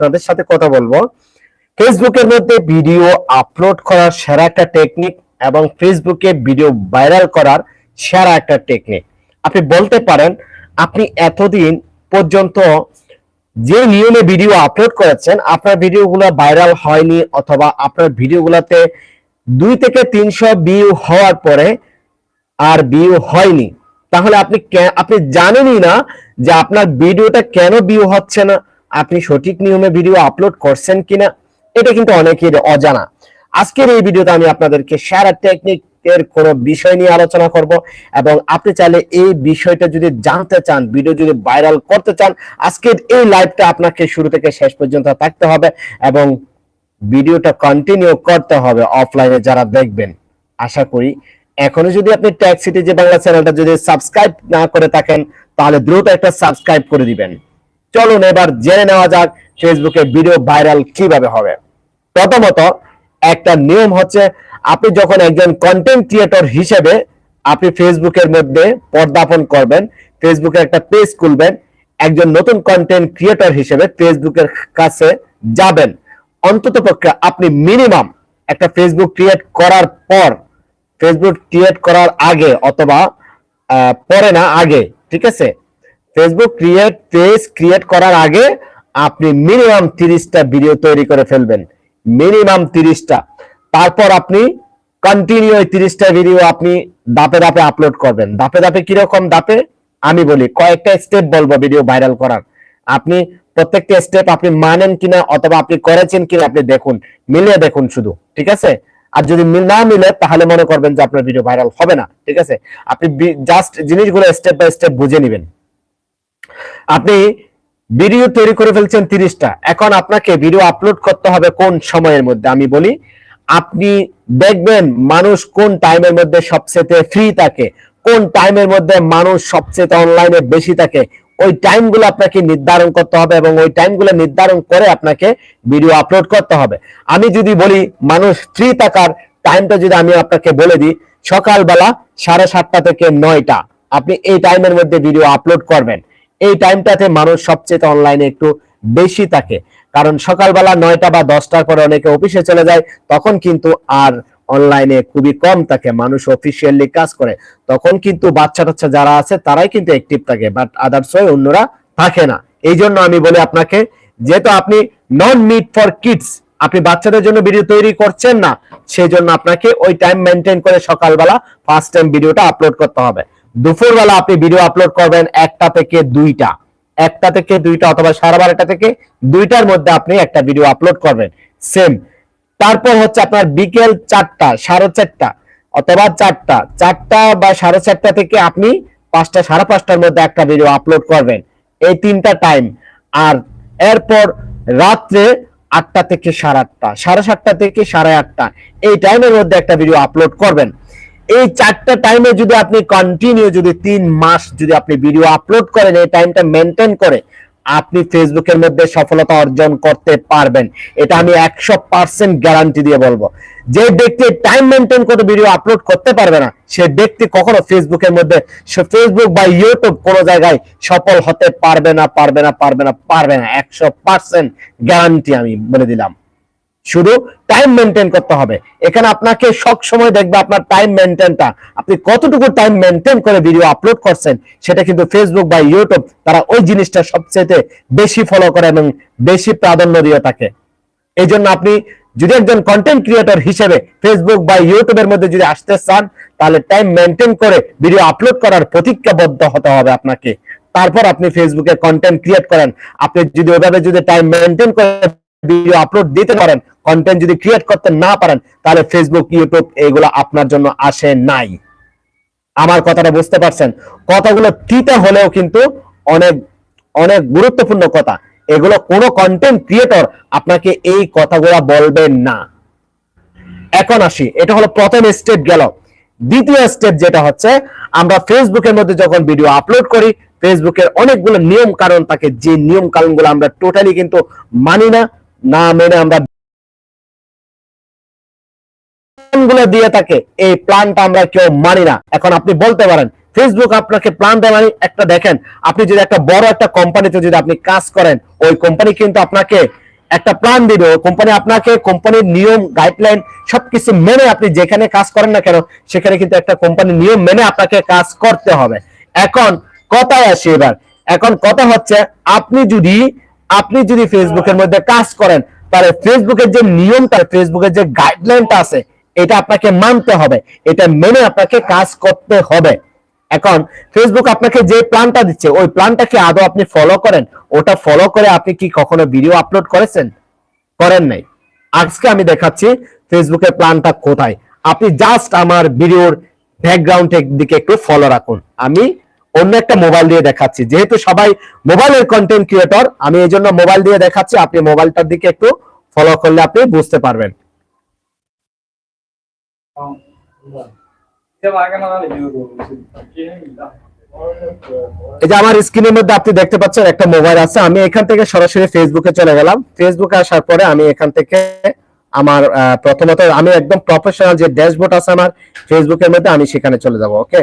আপনাদের সাথে কথা বলব। ফেসবুকের মধ্যে ভিডিও আপলোড করার সেরা একটা টেকনিক এবং ফেসবুকে ভিডিও ভাইরাল করার সেরা একটা টেকনিক আপনি বলতে পারেন, আপনি এতদিন পর্যন্ত যে নিয়মে ভিডিও আপলোড করেছেন, আপনার ভিডিওগুলো ভাইরাল হয়নি অথবা আপনার ভিডিওগুলোতে দুই থেকে তিনশো ভিউ হওয়ার পরে আর ভিউ হয়নি। তাহলে আপনি আপনি জানেনই না যে আপনার ভিডিওটা কেন ভিউ হচ্ছে না। আপনি সঠিক নিয়মে ভিডিও আপলোড করছেন কিনা, এটা কিন্তু অনেকের অজানা। আজকের এই ভিডিওতে আমি আপনাদেরকে সেরা টেকনিক এর কোন বিষয় নিয়ে আলোচনা করব এবং আপনি চাইলে এই বিষয়টা যদি জানতে চান ভিডিও যদি ভাইরাল করতে চান, আজকের এই লাইভটা আপনাকে শুরু থেকে শেষ পর্যন্ত থাকতে হবে এবং ভিডিওটা কন্টিনিউ করতে হবে অফলাইনে যারা দেখবেন। আশা করি এখনও যদি আপনি ট্যাগ সিটি যে বাংলা চ্যানেলটা যদি সাবস্ক্রাইব না করে থাকেন, তাহলে দ্রুত একটা সাবস্ক্রাইব করে দিবেন। চলুন এবার জেনে নেওয়া যাক ফেসবুকে ভিডিও ভাইরাল কীভাবে হবে। প্রথমত, একটা নিয়ম হচ্ছে আপনি যখন একজন কন্টেন্ট ক্রিয়েটর হিসেবে আপনি ফেসবুকের মধ্যে পর্দাপন করবেন, ফেসবুকে একটা পেজ খুলবেন, একজন নতুন কন্টেন্ট ক্রিয়েটর হিসেবে ফেসবুকের কাছে যাবেন। অন্তত পক্ষে আপনি মিনিমাম একটা ফেসবুক ক্রিয়েট করার পর ফেসবুক ক্রিয়েট করার আগে অথবা পরে না, আগে, ঠিক আছে? ফেসবুক ক্রিয়েট পেজ ক্রিয়েট করার আগে আপনি মিনিমাম তিরিশটা ভিডিও তৈরি করে ফেলবেন। মিনিমাম তিরিশটা। তারপর আপনি কন্টিনিউ তিরিশটা ভিডিও আপনি দাপে দাপে আপলোড করবেন। দাপে দাপে কীরকম দাপে আমি বলি, কয়েকটা স্টেপ বলব ভিডিও ভাইরাল করার। আপনি প্রত্যেকটা স্টেপ আপনি মানেন কিনা অথবা আপনি করেছেন কিনা আপনি দেখুন। মিলিয়ে দেখুন শুধু, ঠিক আছে? আর যদি না মিলে, তাহলে মনে করবেন যে আপনার ভিডিও ভাইরাল হবে না, ঠিক আছে? আপনি জাস্ট জিনিসগুলো স্টেপ বাই স্টেপ বুঝে নেবেন। আপনি ভিডিও তৈরি করে ফেলছেন তিরিশটা। এখন আপনাকে ভিডিও আপলোড করতে হবে কোন সময়ের মধ্যে? আমি বলি, আপনি দেখবেন মানুষ কোন টাইমের মধ্যে সবচেয়ে ফ্রি থাকে, কোন টাইমের মধ্যে মানুষ সবচেয়ে অনলাইনে বেশি থাকে। ওই টাইমগুলো আপনাকে নির্ধারণ করতে হবে এবং ওই টাইমগুলো নির্ধারণ করে আপনাকে ভিডিও আপলোড করতে হবে। আমি যদি বলি মানুষ ফ্রি থাকার টাইমটা যদি আমি আপনাকে বলে দিই, সকালবেলা সাড়ে সাতটা থেকে নয়টা, আপনি এই টাইমের মধ্যে ভিডিও আপলোড করবেন। এই টাইমটাতে মানুষ সবচেয়ে অনলাইনে একটু বেশি থাকে। কারণ সকালবেলা নয়টা বা দশটার পরে অনেকে অফিসে চলে যায়, তখন কিন্তু আর অনলাইনে খুবই কম থাকে। মানুষ অফিসিয়ালি কাজ করে। তখন কিন্তু বাচ্চা টাচ্চা যারা আছে, তারাই কিন্তু অ্যাক্টিভ থাকে। বাট আদার্স হয়ে অন্যরা থাকে না। এই জন্য আমি বলি আপনাকে, যেহেতু আপনি নন মিট ফর কিডস আপনি বাচ্চাদের জন্য ভিডিও তৈরি করছেন না সেই জন্য আপনাকে ওই টাইম মেনটেন করে সকালবেলা ফার্স্ট টাইম ভিডিওটা আপলোড করতে হবে। দুপুরবেলা আপনি ভিডিও আপলোড করবেন একটা থেকে দুইটা। একটা থেকে দুইটা অথবা সাড়ে বারোটা থেকে দুইটার মধ্যে আপনি একটা ভিডিও আপলোড করবেন। সেম তারপর হচ্ছে আপনার বিকেল চারটা, সাড়ে চারটা অথবা চারটা। চারটা বা সাড়ে চারটা থেকে আপনি পাঁচটা, সাড়ে পাঁচটার মধ্যে একটা ভিডিও আপলোড করবেন। এই তিনটা টাইম আর এরপর রাত্রে আটটা থেকে সাড়ে আটটা, সাড়ে সাতটা থেকে সাড়ে আটটা। এই টাইমের মধ্যে একটা ভিডিও আপলোড করবেন। এই চারটা টাইমে যদি আপনি কন্টিনিউ যদি তিন মাস যদি আপনি ভিডিও আপলোড করেন, এই টাইমটা মেনটেন করে, আপনি ফেসবুকের মধ্যে সফলতা অর্জন করতে পারবেন। এটা আমি একশো পার্সেন্ট গ্যারান্টি দিয়ে বলব। যে ব্যক্তি টাইম মেনটেন করে ভিডিও আপলোড করতে পারবে না, সে ব্যক্তি কখনো ফেসবুকের মধ্যে ফেসবুক বা ইউটিউব কোনো জায়গায় সফল হতে পারবে না পারবে না পারবে না পারবে না। একশো পার্সেন্ট গ্যারান্টি আমি বলে দিলাম। শুধু টাইম মেনটেন করতে হবে। এখানে আপনাকে সব সময় দেখবে আপনার টাইম মেনটেনটা আপনি কতটুকু টাইম মেনটেন করে ভিডিও আপলোড করছেন, সেটা কিন্তু ফেসবুক বা ইউটিউব তারা ওই জিনিসটা সবচেয়ে বেশি ফলো করে এবং বেশি প্রাধান্য দিয়ে থাকে। এই জন্য আপনি যদি একজন কন্টেন্ট ক্রিয়েটর হিসেবে ফেসবুক বা ইউটিউবের মধ্যে যদি আসতে চান, তাহলে টাইম মেনটেন করে ভিডিও আপলোড করার প্রতিজ্ঞাবদ্ধ হতে হবে আপনাকে। তারপর আপনি ফেসবুকে কন্টেন্ট ক্রিয়েট করেন। আপনি যদি ওইভাবে যদি টাইম মেনটেন করে ভিডিও আপলোড দিতে পারেন কন্টেন্ট যদি ক্রিয়েট করতে না পারেন, তাহলে ফেসবুক ইউটিউব এগুলো আপনার জন্য আসে নাই। আমার কথাটা বুঝতে পারছেন? কথাগুলো তিতে হলেও কিন্তু অনেক অনেক গুরুত্বপূর্ণ কথা। এগুলো কোনো কন্টেন্ট ক্রিয়েটর আপনাকে এই কথাগুলো বলবেন না। এখন আসি, এটা হলো প্রথম স্টেপ গেল। দ্বিতীয় স্টেপ যেটা হচ্ছে, আমরা ফেসবুকের মধ্যে যখন ভিডিও আপলোড করি ফেসবুকের অনেকগুলো নিয়ম কারণ থাকে, যে নিয়ম কারণগুলো আমরা টোটালি কিন্তু মানি না। না মেনে আমরা মানি কোম্পানি আপনাকে কোম্পানির নিয়ম গাইডলাইন সবকিছু মেনে আপনি যেখানে কাজ করেন না কেন, সেখানে কিন্তু একটা কোম্পানির নিয়ম মেনে আপনাকে কাজ করতে হবে। এখন কথায় আসি এবার, এখন কথা হচ্ছে, আপনি যদি আপনি যদি ফেসবুকের মধ্যে কাজ করেন, তাহলে ফেসবুকের যে নিয়মটা ফেসবুকের যে গাইডলাইনটা আছে, এটা আপনাকে মানতে হবে। এটা মেনে আপনাকে কাজ করতে হবে। এখন ফেসবুক আপনাকে যে প্ল্যানটা দিচ্ছে, ওই প্ল্যানটাকে আদৌ আপনি ফলো করেন? ওটা ফলো করে আপনি কি কখনো ভিডিও আপলোড করেছেন? করেন নাই। আজকে আমি দেখাচ্ছি ফেসবুকের প্ল্যানটা কোথায়। আপনি জাস্ট আমার ভিডিওর ব্যাকগ্রাউন্ডের দিকে একটু ফলো রাখুন। আমি অন্য একটা মোবাইল দিয়ে দেখাচ্ছি। যেহেতু সবাই মোবাইলের কন্টেন্ট ক্রিয়েটর আমি এই জন্য মোবাইল দিয়ে দেখাচ্ছি। আপনি মোবাইলটার দিকে একটু ফলো করলে আপনি বুঝতে পারবেন। এই যে আমার স্ক্রিনের মধ্যে আপনি দেখতে পাচ্ছেন একটা মোবাইল আছে। আমি এখান থেকে সরাসরি ফেসবুকে চলে গেলাম। ফেসবুকে আসার পরে আমি এখান থেকে আমার প্রথমত আমি একদম প্রফেশনাল যে ড্যাশবোর্ড আছে আমার ফেসবুকের মধ্যে আমি সেখানে চলে যাব ওকে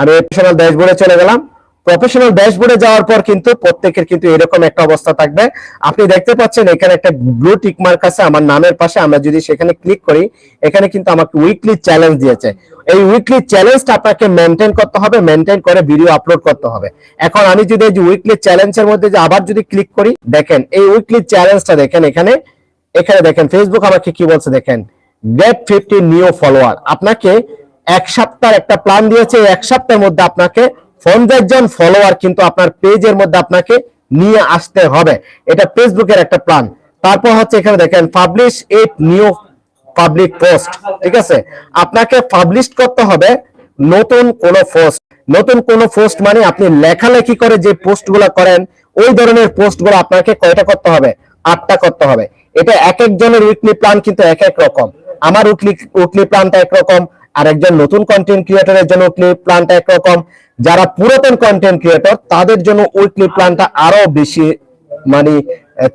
আমি প্রফেশনাল ড্যাশবোর্ডে চলে গেলাম। প্রফেশনাল ড্যাশবোর্ডে যাওয়ার পর কিন্তু প্রত্যেকের কিন্তু এরকম একটা অবস্থা থাকবে। আপনি দেখতে পাচ্ছেন এখানে একটা ব্লু টিক মার্ক আছে আমার নামের পাশে। আমরা যদি সেখানে ক্লিক করি, এখানে কিন্তু আমাকে উইকলি চ্যালেঞ্জ দিয়েছে। এই উইকলি চ্যালেঞ্জটা আপনাকে মেনটেন করতে হবে মেনটেন করে ভিডিও আপলোড করতে হবে। এখন আমি যদি এই উইকলি চ্যালেঞ্জের মধ্যে যে আবার যদি ক্লিক করি, দেখেন, এই উইকলি চ্যালেঞ্জটা দেখেন এখানে। এখানে দেখেন ফেসবুক আমাকে কি বলছে দেখেন গেট ফিফটি নিউ ফলোয়ার আপনাকে এক সপ্তাহ একটা প্ল্যান দিয়েছে এক সপ্তাহের মধ্যে আপনাকে পঞ্চাশ জন ফলোয়ার কিন্তু আপনার পেজের মধ্যে আপনাকে নিয়ে আসতে হবে। এটা ফেসবুকের একটা প্ল্যান তারপর হচ্ছে এখানে দেখেন publish eight new public post ঠিক আছে? আপনাকে পাবলিশ করতে হবে নতুন কোন পোস্ট নতুন কোন পোস্ট মানে আপনি লেখালেখি করে যে পোস্টগুলো করেন, ওই ধরনের পোস্টগুলো আপনাকে কয়টা করতে হবে? আটটা করতে হবে। এটা এক একজনের উইকলি প্ল্যান কিন্তু এক এক রকম। আমার উইকলি উইকলি প্ল্যানটা একরকম আর একজন নতুন কন্টেন্ট ক্রিয়েটরের জন্য উইকলি প্ল্যানটা একরকম যারা পুরাতন কন্টেন্ট ক্রিয়েটর তাদের জন্য উইকলি প্ল্যানটা আরও বেশি মানে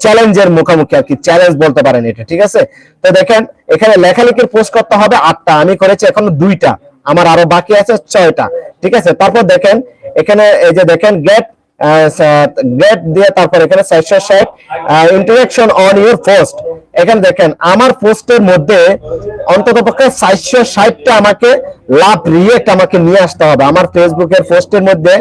চ্যালেঞ্জের মুখোমুখি আর কি চ্যালেঞ্জ বলতে পারেন এটা, ঠিক আছে? তো দেখেন, এখানে লেখালেখির পোস্ট করতে হবে আটটা, আমি করেছি এখন দুইটা, আমার আরও বাকি আছে ছয়টা, ঠিক আছে? তারপর দেখেন, এখানে এই যে দেখেন গেট গেট দিয়ে তারপর এখানে ইন্টারাকশন অন ইউর পোস্ট এখানে দেখেন, আমার পোস্টের মধ্যে অন্তত পক্ষে ষাটটা আমাকে লাভ রিয়েক্ট আমাকে নিয়ে আসতে হবে। আমার ফেসবুকের পোস্টের মধ্যে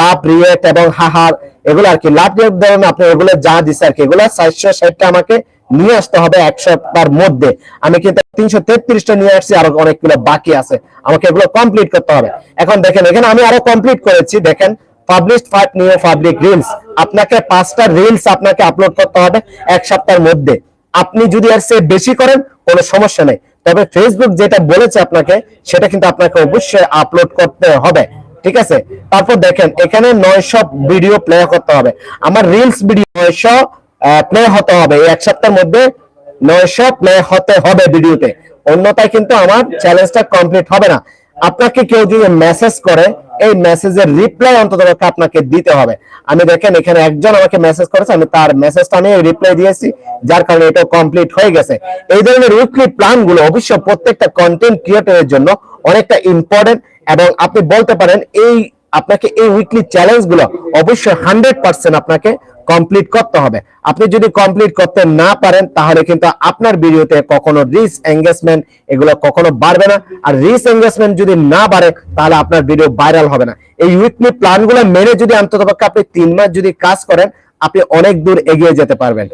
লাভ রিয়েক্ট এবং হাহার এগুলো আর কি। লাভ রিয়েক্ট ধরেন আপনি এগুলো যা দিচ্ছে আর কি, এগুলো চারশো ষাটটা আমাকে নিয়ে আসতে হবে এক সপ্তাহের মধ্যে। আমি কিন্তু তিনশো তেত্রিশটা নিয়ে আসছি, আরও অনেকগুলো বাকি আছে। আমাকে এগুলো কমপ্লিট করতে হবে। এখন দেখেন, এখানে আমি আরও কমপ্লিট করেছি। দেখেন publish five new public reels আপনাকে পাঁচটা রিলস আপনাকে আপলোড করতে হবে এক সপ্তাহের মধ্যে। আপনি যদি আর সে বেশি করেন, কোনো সমস্যা নেই। তবে ফেসবুক যেটা বলেছে আপনাকে, সেটা কিন্তু আপনাকে অবশ্যই আপলোড করতে হবে। ঠিক আছে? তারপর দেখেন, এখানে নয়শো ভিডিও প্লে করতে হবে। আমার রিলস ভিডিও নয়শো প্লে হতে হবে। এক সপ্তাহের মধ্যে নয়শো প্লে হতে হবে ভিডিওতে অন্যথায় কিন্তু আমার চ্যালেঞ্জটা কমপ্লিট হবে না। আপনাকে কেউ যদি মেসেজ করে এই মেসেজের রিপ্লাই অন্তত আপনাকে দিতে হবে। আমি দেখেন এখানে একজন আমাকে মেসেজ করেছে, আমি তার মেসেজটা আমি রিপ্লাই দিয়েছি, যার কারণে এটা কমপ্লিট হয়ে গেছে। এই ধরনের উইকলি প্ল্যানগুলো অবশ্যই প্রত্যেকটা কন্টেন্ট ক্রিয়েটরের জন্য অনেকটা ইম্পর্টেন্ট এবং আপনি বলতে পারেন এই আপনাকে এই উইকলি চ্যালেঞ্জগুলো অবশ্যই হান্ড্রেড পার্সেন্ট আপনাকে কমপ্লিট করতে হবে। আপনি যদি কমপ্লিট করতে না পারেন, তাহলে কিন্তু আপনার ভিডিওতে কখনো রিচ এঙ্গেজমেন্ট এগুলো কখনো বাড়বে না। আর রিচ এঙ্গেজমেন্ট যদি না বাড়ে, তাহলে আপনার ভিডিও ভাইরাল হবে না। এই উইকলি প্ল্যানগুলো মেনে যদি অন্ততপক্ষে আপনি তিন মাস যদি কাজ করেন, আপনি অনেক দূর এগিয়ে যেতে পারবেন।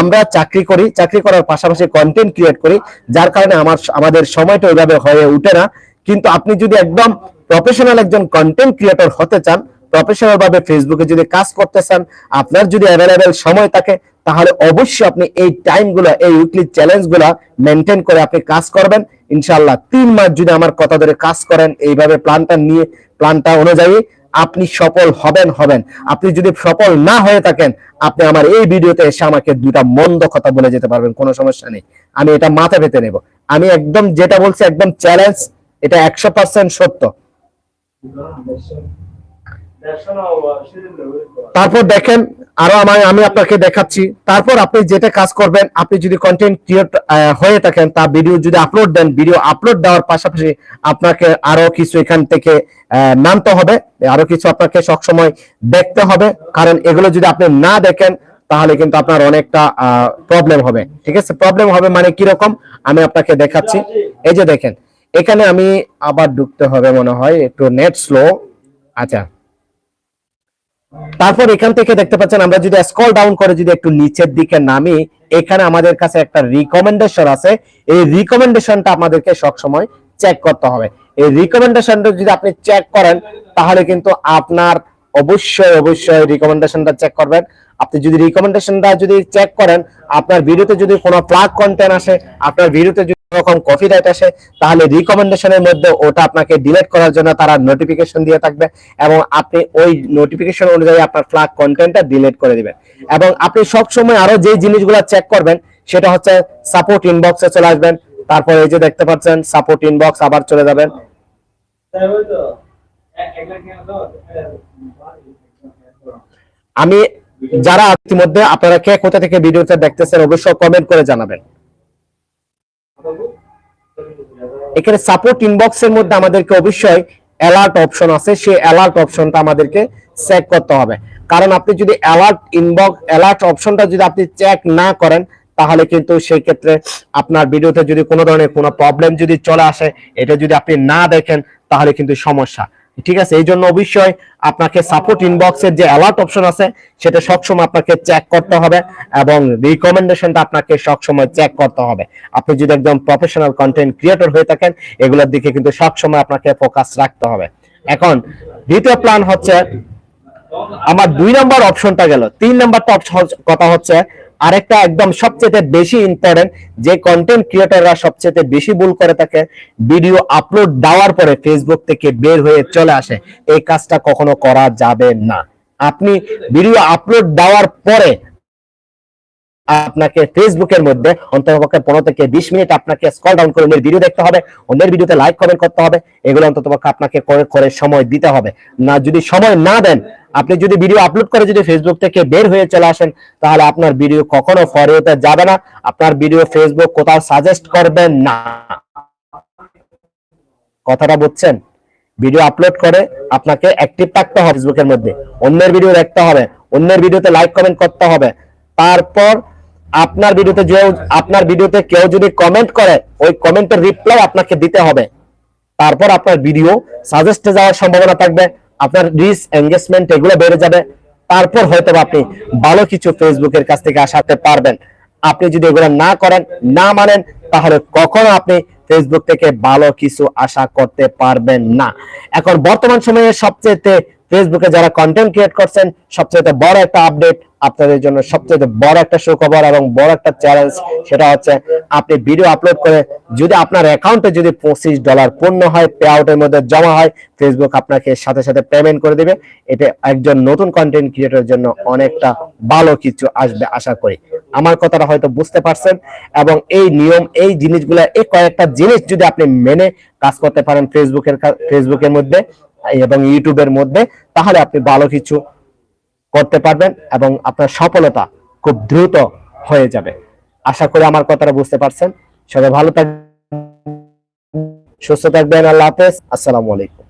আমরা চাকরি করি, চাকরি করার পাশাপাশি কন্টেন্ট ক্রিয়েট করি, যার কারণে আমার, আমাদের সময়টা ওইভাবে হয়ে উঠে না। কিন্তু আপনি যদি একদম প্রফেশনাল একজন কন্টেন্ট ক্রিয়েটর হতে চান প্রফেশনাল ভাবে ফেসবুকে যদি কাজ করতে চান, আপনার যদি অ্যাভেলেবেল সময় থাকে, তাহলে অবশ্যই আপনি এই টাইমগুলো, এই উইকলি চ্যালেঞ্জগুলা মেনটেন করে আপনি কাজ করবেন। ইনশাল্লাহ তিন মাস যদি আমার কথা ধরে কাজ করেন, এইভাবে প্ল্যানটা নিয়ে প্ল্যানটা অনুযায়ী আপনি সফল হবেন হবেন। আপনি যদি সফল না হয়ে থাকেন, আপনি আমার এই ভিডিওতে এসে আমাকে দুটা মন্দ কথা বলে যেতে পারবেন, কোনো সমস্যা নেই। আমি এটা মাথা পেতে নেব। আমি একদম যেটা বলছি, একদম চ্যালেঞ্জ এটা একশো পার্সেন্ট সত্য। তারপর দেখেন, আরও আমি আমি আপনাকে দেখাচ্ছি। তারপর আপনি যেটা কাজ করবেন, আপনি যদি কন্টেন্ট ক্রিয়েট হয়ে থাকেন, তা ভিডিও যদি আপলোড দেন ভিডিও আপলোড দেওয়ার পাশাপাশি আপনাকে আরও কিছু এখান থেকে নামতে হবে। আরও কিছু আপনাকে সবসময় দেখতে হবে। কারণ এগুলো যদি আপনি না দেখেন, তাহলে কিন্তু আপনার অনেকটা প্রবলেম হবে। ঠিক আছে? প্রবলেম হবে মানে কীরকম? আমি আপনাকে দেখাচ্ছি। এই যে দেখেন এখানে আমি আবার ঢুকতে হবে মনে হয়, একটু নেট স্লো আচ্ছা। তারপর এখান থেকে দেখতে পাচ্ছেন, আমরা যদি স্ক্রল ডাউন করে যদি একটু নিচের দিকে নামি, এখানে আমাদের কাছে একটা রিকমেন্ডেশন আছে। এই রিকমেন্ডেশনটা আমাদেরকে সবসময় চেক করতে হবে। এই রিকমেন্ডেশনটা যদি আপনি চেক করেন, তাহলে কিন্তু আপনার অবশ্যই অবশ্যই রিকমেন্ডেশনটা চেক করবেন। আপনি যদি রিকমেন্ডেশনটা যদি চেক করেন, আপনার ভিডিওতে যদি কোনো প্লাগ কন্টেন্ট আসে, আপনার ভিডিওতে রকম কপিরাইট আসে, তাহলে রিকমেন্ডেশনের মধ্যে ওটা আপনাকে ডিলিট করার জন্য তারা নোটিফিকেশন দিয়ে থাকবে এবং আপনি ওই নোটিফিকেশন অনুযায়ী আপনার ফ্লাগ কন্টেন্টটা ডিলিট করে দিবেন। এবং আপনি সব সময় আরও যে জিনিসগুলো চেক করবেন, সেটা হচ্ছে সাপোর্ট ইনবক্সে চলে আসবেন, তারপর এই যে দেখতে পাচ্ছেন সাপোর্ট ইনবক্স আবার চলে যাবেন। আমি যারা ইতিমধ্যে আপনারা কে কোথা থেকে ভিডিওটা দেখতেছেন, অবশ্যই কমেন্ট করে জানাবেন। এখানে সাপোর্ট ইনবক্সের মধ্যে আমাদেরকে অবশ্যই অ্যালার্ট অপশন আছে। সেই অ্যালার্ট অপশনটা আমাদেরকে চেক করতে হবে। কারণ আপনি যদি অ্যালার্ট ইনবক্স অ্যালার্ট অপশনটা যদি আপনি চেক না করেন, তাহলে কিন্তু সেই ক্ষেত্রে আপনার ভিডিওতে যদি কোনো ধরনের কোনো প্রবলেম যদি চলে আসে, এটা যদি আপনি না দেখেন, তাহলে কিন্তু সমস্যা। ঠিক আছে এই জন্য অবশ্যই আপনাকে সাপোর্ট ইনবক্সের যে অ্যালার্ট অপশন আছে, সেটা সবসময় আপনাকে চেক করতে হবে এবং রিকমেন্ডেশনটা আপনাকে সবসময় চেক করতে হবে। আপনি যদি একদম প্রফেশনাল কন্টেন্ট ক্রিয়েটর হয়ে থাকেন, এগুলোর দিকে কিন্তু সবসময় আপনাকে ফোকাস রাখতে হবে। এখন, দ্বিতীয় প্ল্যান হচ্ছে, আমার দুই নম্বর অপশনটা গেল। তিন নম্বরটা কথা হচ্ছে আরেকটা একদম সবচেয়ে বেশি ইম্পর্টেন্ট যে কন্টেন্ট ক্রিয়েটররা সবচেয়ে বেশি ভুল করে থাকে ভিডিও আপলোড দেওয়ার পরে ফেসবুক থেকে বের হয়ে চলে আসে। এই কাজটা কখনো করা যাবে না। আপনি ভিডিও আপলোড দেওয়ার পরে আপনাকে ফেসবুকের মধ্যে অন্ততপক্ষে পনেরো থেকে বিশ মিনিট আপনাকে স্কল ডাউন করে অন্যের ভিডিও দেখতে হবে, অন্যের ভিডিওতে লাইক কমেন্ট করতে হবে, এগুলো অন্ততপক্ষে আপনাকে করে করে সময় দিতে হবে। না, যদি সময় না দেন, আপনি যদি ভিডিও আপলোড করে যদি ফেসবুক থেকে বের হয়ে চলে আসেন, তাহলে আপনার ভিডিও কখনো ফরওয়ার্ডে যাবে না। আপনার ভিডিও ফেসবুক কোথাও সাজেস্ট করবেন না। কথাটা বুঝছেন? ভিডিও আপলোড করে আপনাকে অ্যাক্টিভ থাকতে হবে ফেসবুকের মধ্যে। অন্যের ভিডিও দেখতে হবে, অন্যের ভিডিওতে লাইক কমেন্ট করতে হবে। তারপর আপনার ভিডিওতে যে আপনার ভিডিওতে কেউ যদি কমেন্ট করে, ওই কমেন্টের রিপ্লাই আপনাকে দিতে হবে। তারপর আপনার ভিডিও সাজেস্টে যাওয়ার সম্ভাবনা থাকবে, আপনার রিচ এঙ্গেজমেন্ট এগুলো বেড়ে যাবে। তারপর হয়তো আপনি ভালো কিছু ফেসবুকের কাছ থেকে আসাতে পারবেন। আপনি যদি এগুলো না করেন, না মানেন, তাহলে কখনো আপনি ফেসবুক থেকে ভালো কিছু আশা করতে পারবেন না। এখন বর্তমান সময়ে সবচেয়ে ফেসবুকে যারা কন্টেন্ট ক্রিয়েট করছেন সবচেয়ে বড় একটা আপডেট আপনাদের জন্য সবচেয়ে বড় একটা সুখবর এবং বড় একটা চ্যালেঞ্জ সেটা হচ্ছে আপনি ভিডিও আপলোড করে যদি আপনার অ্যাকাউন্টে যদি পঁচিশ ডলার পূর্ণ হয় পে আউটের মধ্যে জমা হয় ফেসবুক আপনাকে সাথে সাথে পেমেন্ট করে দিবে। এটা একজন নতুন কন্টেন্ট ক্রিয়েটরের জন্য অনেকটা ভালো কিছু আসবে, আশা করি। আমার কথাটা হয়তো বুঝতে পারছেন এবং এই নিয়ম, এই জিনিসগুলো, এই কয়েকটা জিনিস যদি আপনি মেনে কাজ করতে পারেন ফেসবুকের ফেসবুকের মধ্যে এবং ইউটিউবের মধ্যে, তাহলে আপনি ভালো কিছু করতে পারবেন এবং আপনার সফলতা খুব দ্রুত হয়ে যাবে। আশা করি আমার কথাটা বুঝতে পারছেন। সবাই ভালো থাকবেন, সুস্থ থাকবেন, আল্লাহ হাফেজ। আসসালামু আলাইকুম।